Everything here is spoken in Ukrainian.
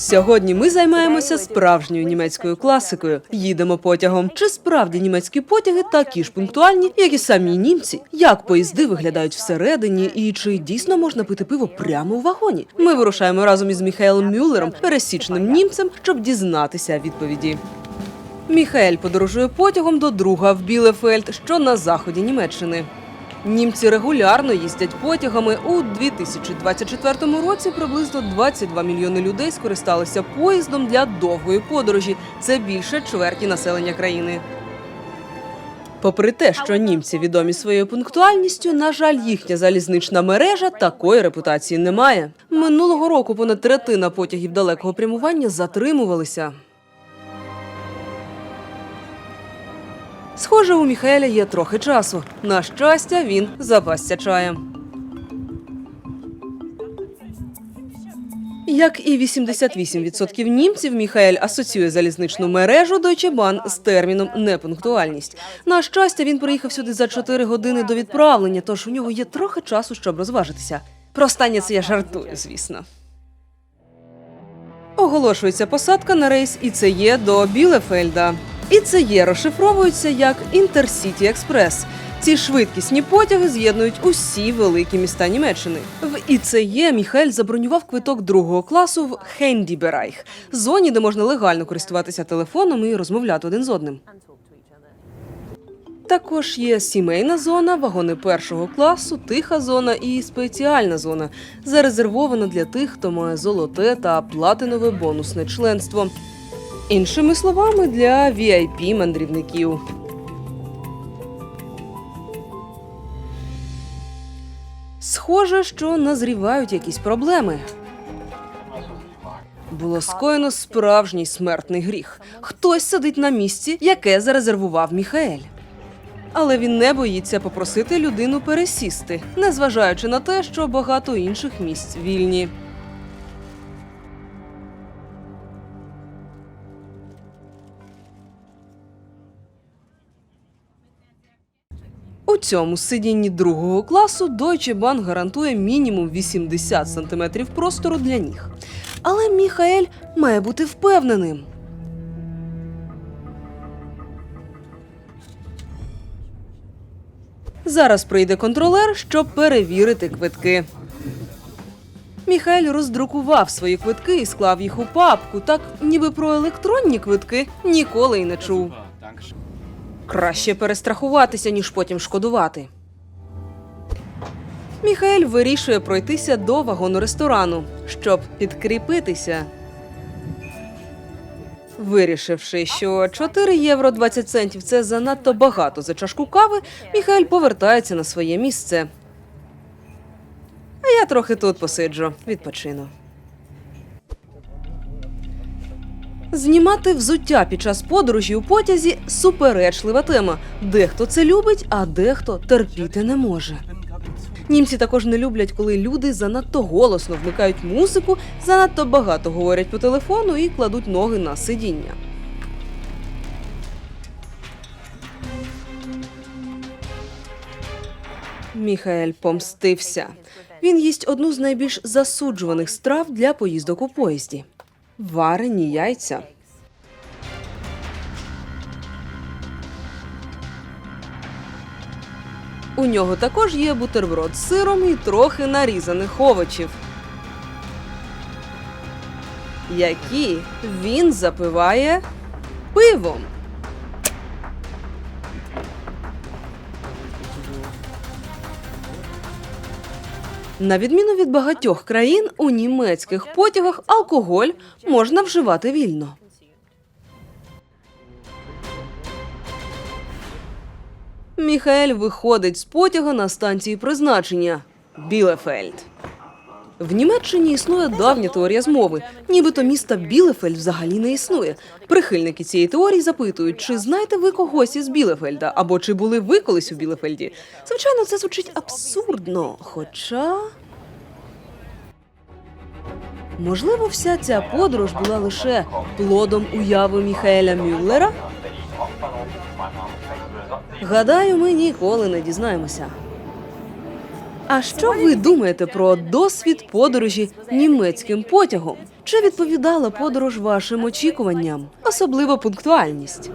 Сьогодні ми займаємося справжньою німецькою класикою. Їдемо потягом. Чи справді німецькі потяги такі ж пунктуальні, як і самі німці? Як поїзди виглядають всередині, і чи дійсно можна пити пиво прямо у вагоні? Ми вирушаємо разом із Міхаелом Мюллером, пересічним німцем, щоб дізнатися відповіді. Міхаель подорожує потягом до друга в Білефельд, що на заході Німеччини. Німці регулярно їздять потягами. У 2024 році приблизно 22 мільйони людей скористалися поїздом для довгої подорожі. Це більше чверті населення країни. Попри те, що німці відомі своєю пунктуальністю, на жаль, їхня залізнична мережа такої репутації не має. Минулого року понад третина потягів далекого прямування затримувалися. Схоже, у Міхаеля є трохи часу. На щастя, він запасся чаєм. Як і 88% німців, Міхаель асоціює залізничну мережу Deutsche Bahn з терміном непунктуальність. На щастя, він приїхав сюди за 4 години до відправлення, тож у нього є трохи часу, щоб розважитися. Про останнє це я жартую, звісно. Оголошується посадка на рейс ІЦЕ до Білефельда. ІЦЕ розшифровується як Інтерсіті Експрес. Ці швидкісні потяги з'єднують усі великі міста Німеччини. В ІЦЕ Міхель забронював квиток другого класу в Хендіберайх – зоні, де можна легально користуватися телефоном і розмовляти один з одним. Також є сімейна зона, вагони першого класу, тиха зона і спеціальна зона, зарезервована для тих, хто має золоте та платинове бонусне членство. Іншими словами, для vip мандрівників. Схоже, що назрівають якісь проблеми. Було скоєно справжній смертний гріх. Хтось сидить на місці, яке зарезервував Міхаель. Але він не боїться попросити людину пересісти, незважаючи на те, що багато інших місць вільні. Цьому сидінні другого класу Deutsche Bahn гарантує мінімум 80 см простору для ніг. Але Міхаель має бути впевненим. Зараз прийде контролер, щоб перевірити квитки. Міхаель роздрукував свої квитки і склав їх у папку, так ніби про електронні квитки ніколи й не чув. Краще перестрахуватися, ніж потім шкодувати. Міхаель вирішує пройтися до вагону ресторану, щоб підкріпитися. Вирішивши, що 4 євро 20 центів це занадто багато за чашку кави, Міхаель повертається на своє місце. А я трохи тут посиджу, відпочину. Знімати взуття під час подорожі у потязі суперечлива тема. Дехто це любить, а дехто терпіти не може. Німці також не люблять, коли люди занадто голосно вмикають музику, занадто багато говорять по телефону і кладуть ноги на сидіння. Міхаель помстився. Він їсть одну з найбільш засуджуваних страв для поїздок у поїзді варені яйця. У нього також є бутерброд з сиром і трохи нарізаних овочів, які він запиває пивом. На відміну від багатьох країн, у німецьких потягах алкоголь можна вживати вільно. Міхаель виходить з потяга на станції призначення Білефельд. В Німеччині існує давня теорія змови, нібито міста Білефельд взагалі не існує. Прихильники цієї теорії запитують, чи знаєте ви когось із Білефельда, або чи були ви колись у Білефельді. Звичайно, це звучить абсурдно, хоча. Можливо, вся ця подорож була лише плодом уяви Міхаеля Мюллера? Гадаю, ми ніколи не дізнаємося. А що ви думаєте про досвід подорожі німецьким потягом? Чи відповідала подорож вашим очікуванням, особливо пунктуальність?